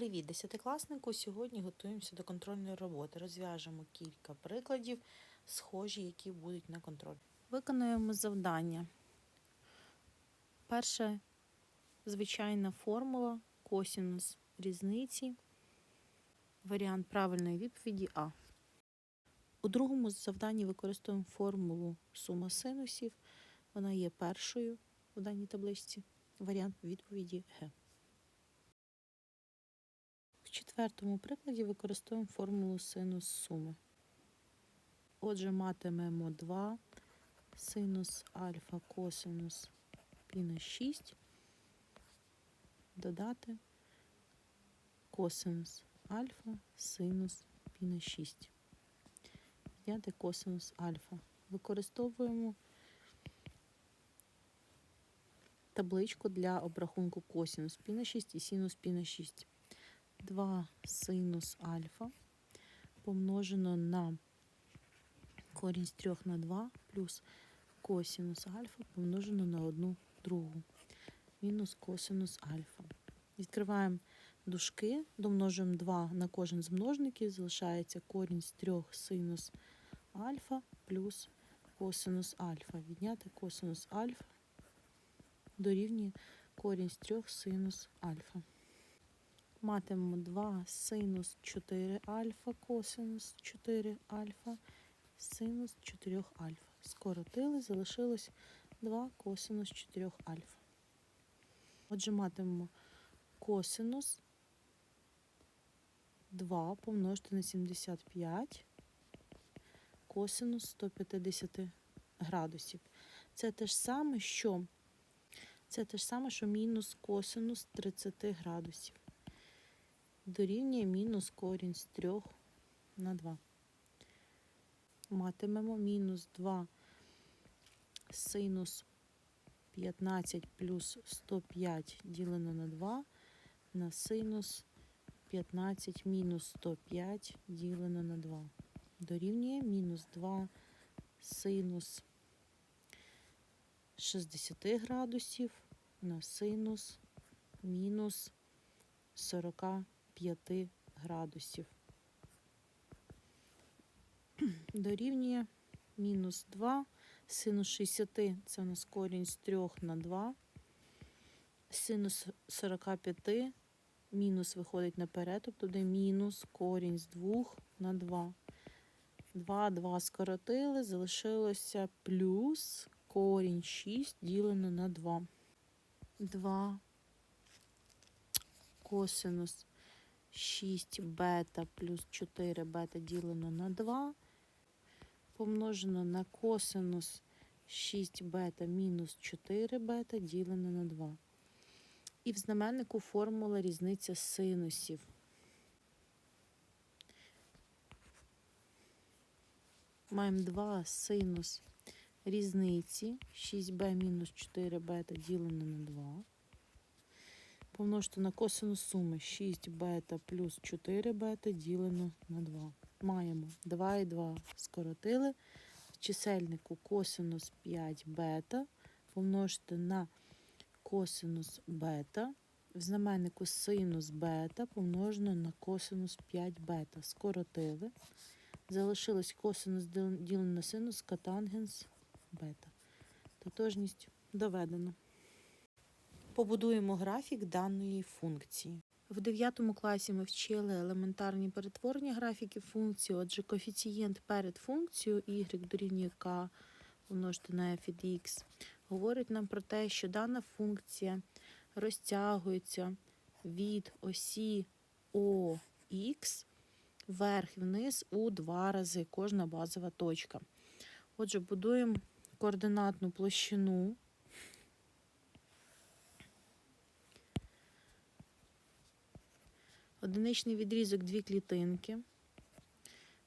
Привіт, десятикласнику! Сьогодні готуємося до контрольної роботи. Розв'яжемо кілька прикладів, схожі, які будуть на контроль. Виконуємо завдання. Перша звичайна формула косінус різниці. Варіант правильної відповіді А. У другому завданні використовуємо формулу сума синусів. Вона є першою у даній табличці. Варіант відповіді Г. В четвертому прикладі використовуємо формулу синус суми. Отже, матимемо 2 синус альфа косинус пі на 6, додати косинус альфа синус пі на 6. Зняти косинус альфа. Використовуємо табличку для обрахунку косинус пі на 6 і синус пі на 6. 2 синус альфа помножено на корінь з 3 на 2 плюс косинус альфа помножено на 1 другу мінус косинус альфа. Відкриваємо дужки, домножуємо 2 на кожен з множників, залишається корінь з 3 синус альфа плюс косинус альфа. Відняти косинус альфа дорівнює корінь з 3 синус альфа матимемо 2 синус 4 альфа, косинус 4 альфа, синус 4 альфа. Скоротили, залишилось 2 косинус 4 альфа. Отже, матимемо косинус 2 помножити на 75 косинус 150 градусів. Це те ж саме, що це те ж саме, що мінус косинус 30 градусів дорівнює мінус корінь з 3 на 2. Матимемо мінус 2 синус 15 плюс 105 ділено на 2 на синус 15 мінус 105 ділено на 2. Дорівнює мінус 2 синус 60 градусів на синус мінус 40 5 градусів. Дорівнює мінус 2. Синус 60 це у нас корінь з 3 на 2. Синус 45 мінус виходить наперед, тобто буде мінус корінь з 2 на 2. 2, 2 скоротили, залишилося плюс корінь 6 ділено на 2. 2 косинус 6 бета плюс 4 бета ділено на 2, помножено на косинус 6 бета мінус 4 бета ділено на 2. І в знаменнику формула різниця синусів. Маємо 2 синус різниці 6b мінус 4 бета ділено на 2 помножити на косинус суми 6 бета плюс 4 бета ділено на 2. Маємо 2 і 2 скоротили. В чисельнику косинус 5 бета помножити на косинус бета. В знаменнику синус бета помножено на косинус 5 бета. Скоротили. Залишилось косинус ділено на синус катангенс бета. Тотожність доведено. Побудуємо графік даної функції. В 9 класі ми вчили елементарні перетворення графіків функції, отже, коефіцієнт перед функцією y дорівнює k помножити на f від x, говорить нам про те, що дана функція розтягується від осі ОХ вверх і вниз у два рази кожна базова точка. Отже, будуємо координатну площину. Одиничний відрізок дві клітинки.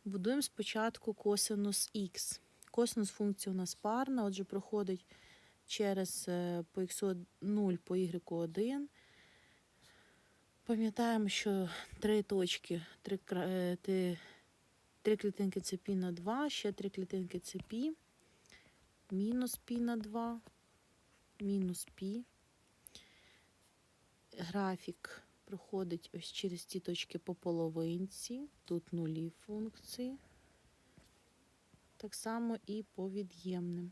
Будуємо спочатку косинус х. Косинус функція у нас парна, отже, проходить через е, по х 0 по y1. Пам'ятаємо, що три точки, три е, три клітинки це пі на 2, ще три клітинки це пі, мінус пі на 2, мінус пі. Графік проходить ось через ці точки по половинці. Тут нулі функції. Так само і по від'ємним.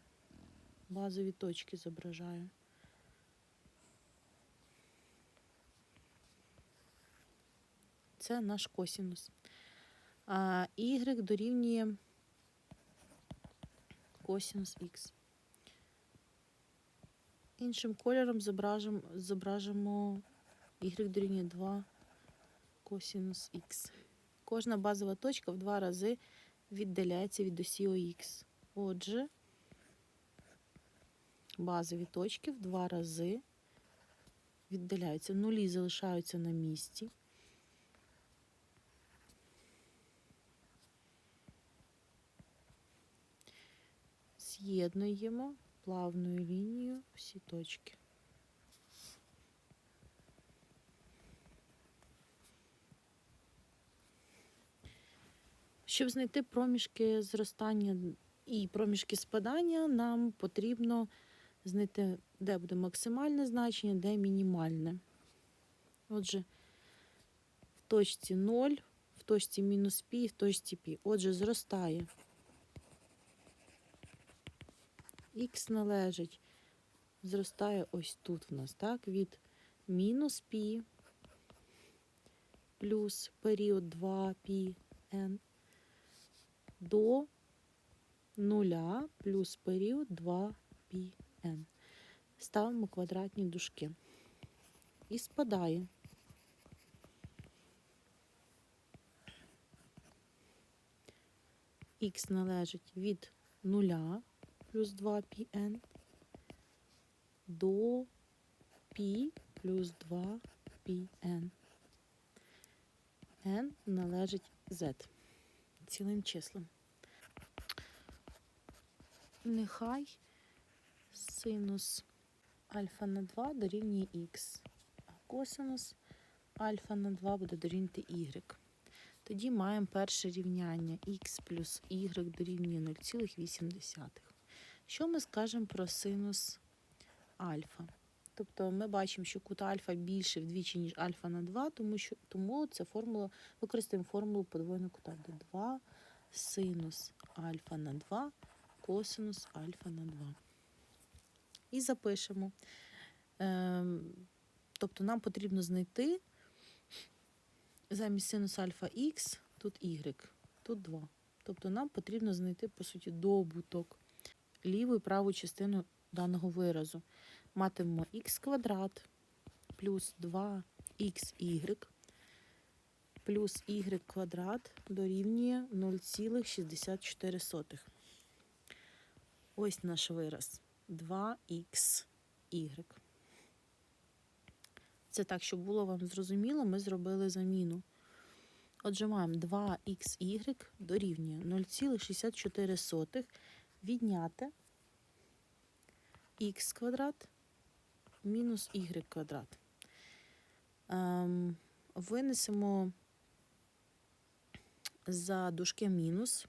Базові точки зображаю. Це наш косінус. А y дорівнює косінус х. Іншим кольором зображимо, y дорівнює 2 косінус х. Кожна базова точка в два рази віддаляється від осі ОХ. Отже, базові точки в два рази віддаляються. Нулі залишаються на місці. З'єднуємо плавною лінією всі точки. Щоб знайти проміжки зростання і проміжки спадання, нам потрібно знайти, де буде максимальне значення, де мінімальне. Отже, в точці 0, в точці мінус пі в точці пі. Отже, зростає. Х належить, зростає ось тут в нас, так, від мінус пі плюс період 2 пі n до нуля плюс період 2 пі n. Ставимо квадратні дужки. І спадає. Х належить від нуля плюс 2 πn до π плюс 2 πn. n належить z цілим числам. Нехай синус альфа на 2 дорівнює х, а косинус альфа на 2 буде дорівнювати y. Тоді маємо перше рівняння х плюс y дорівнює 0,8. Що ми скажемо про синус альфа? Тобто ми бачимо, що кут альфа більше вдвічі, ніж альфа на 2, тому що тому це формула, використаємо формулу подвоєного кута до 2 синус альфа на 2, косинус альфа на 2. І запишемо. Ем, тобто нам потрібно знайти замість синус альфа х, тут y, тут 2. Тобто нам потрібно знайти, по суті, добуток ліву і праву частину даного виразу. Матимемо х квадрат плюс 2xy плюс y квадрат дорівнює 0,64. Ось наш вираз 2xy. Це так, щоб було вам зрозуміло, ми зробили заміну. Отже, маємо 2xy дорівнює 0,64 відняти х квадрат мінус y квадрат. Ем, винесемо за дужки мінус.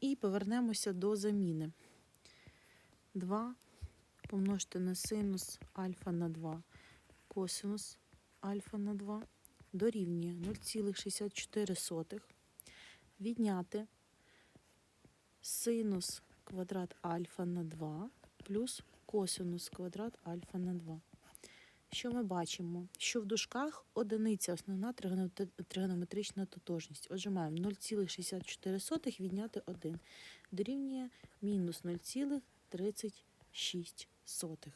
І повернемося до заміни. 2 помножити на синус альфа на 2 косинус альфа на 2 дорівнює 0,64 відняти синус квадрат альфа на 2 плюс косинус квадрат альфа на 2. Що ми бачимо? Що в дужках одиниця основна тригонометрична тотожність. Отже, маємо 0,64 відняти 1 дорівнює мінус 0,36.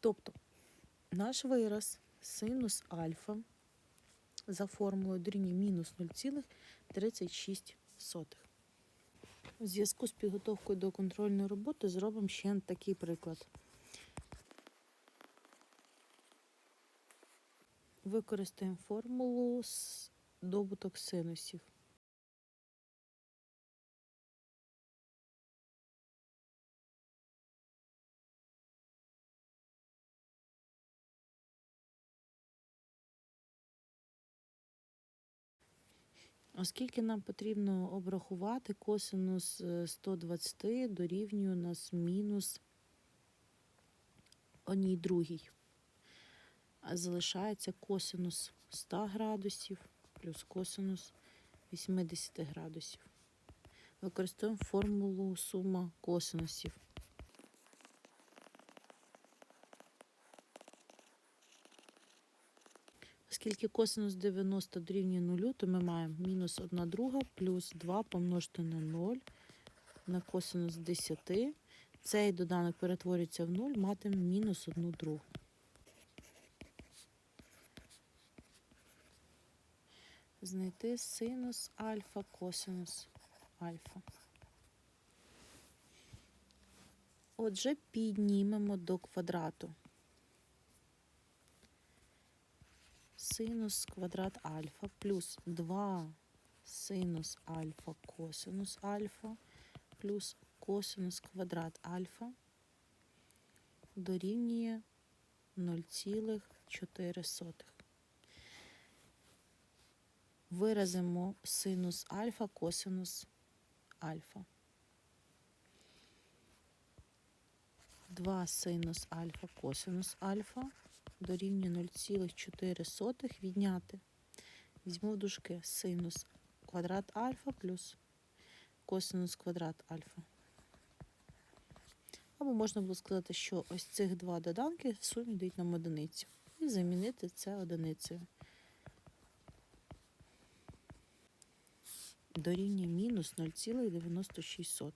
Тобто наш вираз синус альфа за формулою дорівнює мінус 0,36. У зв'язку з підготовкою до контрольної роботи зробимо ще такий приклад. Використаємо формулу з добуток синусів. Оскільки нам потрібно обрахувати косинус е, 120 дорівнює нас мінус одній другій. А залишається косинус 100 градусів плюс косинус 80 градусів. Використовуємо формулу сума косинусів. Оскільки косинус 90 дорівнює 0, то ми маємо мінус 1 друга плюс 2 помножити на 0 на косинус 10. Цей доданок перетворюється в 0, матиме мінус 1 другу. Знайти синус альфа, косинус альфа. Отже, піднімемо до квадрату. Синус квадрат альфа плюс 2 синус альфа косинус альфа плюс косинус квадрат альфа дорівнює 0,4. Виразимо синус альфа, косинус альфа. 2 синус альфа, косинус альфа дорівнює 0,4 відняти. Візьму в дужки синус квадрат альфа плюс косинус квадрат альфа. Або можна було сказати, що ось цих два доданки в сумі дають нам одиницю. І замінити це одиницею. Дорівнює мінус 0,96.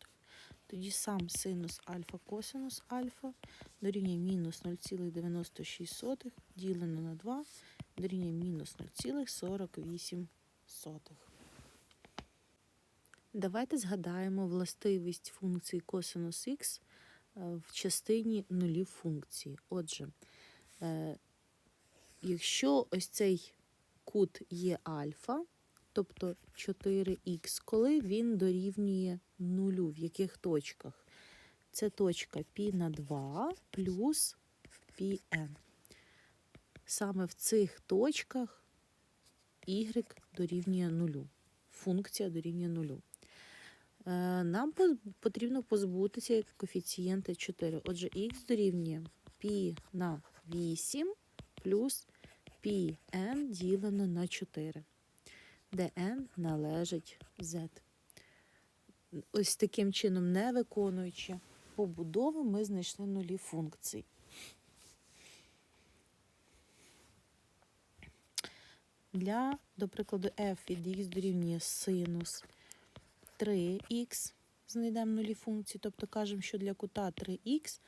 Тоді сам синус альфа косинус альфа дорівнює мінус 0,96 ділено на 2 дорівнює мінус 0,48. Давайте згадаємо властивість функції косинус х в частині нулів функції. Отже, е, якщо ось цей кут є альфа, тобто 4х, коли він дорівнює нулю, в яких точках? Це точка π на 2 плюс πn. Саме в цих точках y дорівнює нулю. Функція дорівнює нулю. Е, Нам потрібно позбутися коефіцієнта 4. Отже, х дорівнює π на 8 плюс πn ділено на 4 де n належить z. Ось таким чином, не виконуючи побудови, ми знайшли нулі функцій. Для, до прикладу, f від x дорівнює синус 3х, знайдемо нулі функції, тобто кажемо, що для кута 3х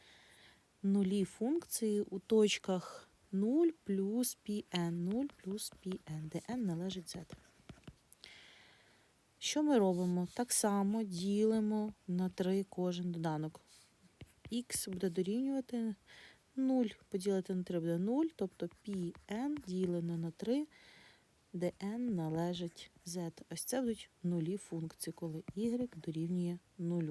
нулі функції у точках 0 плюс πn, 0 плюс πn, де n належить z. Що ми робимо? Так само ділимо на 3 кожен доданок. Х буде дорівнювати 0, поділити на 3 буде 0, тобто πn ділено на 3, де n належить z. Ось це будуть нулі функції, коли y дорівнює 0.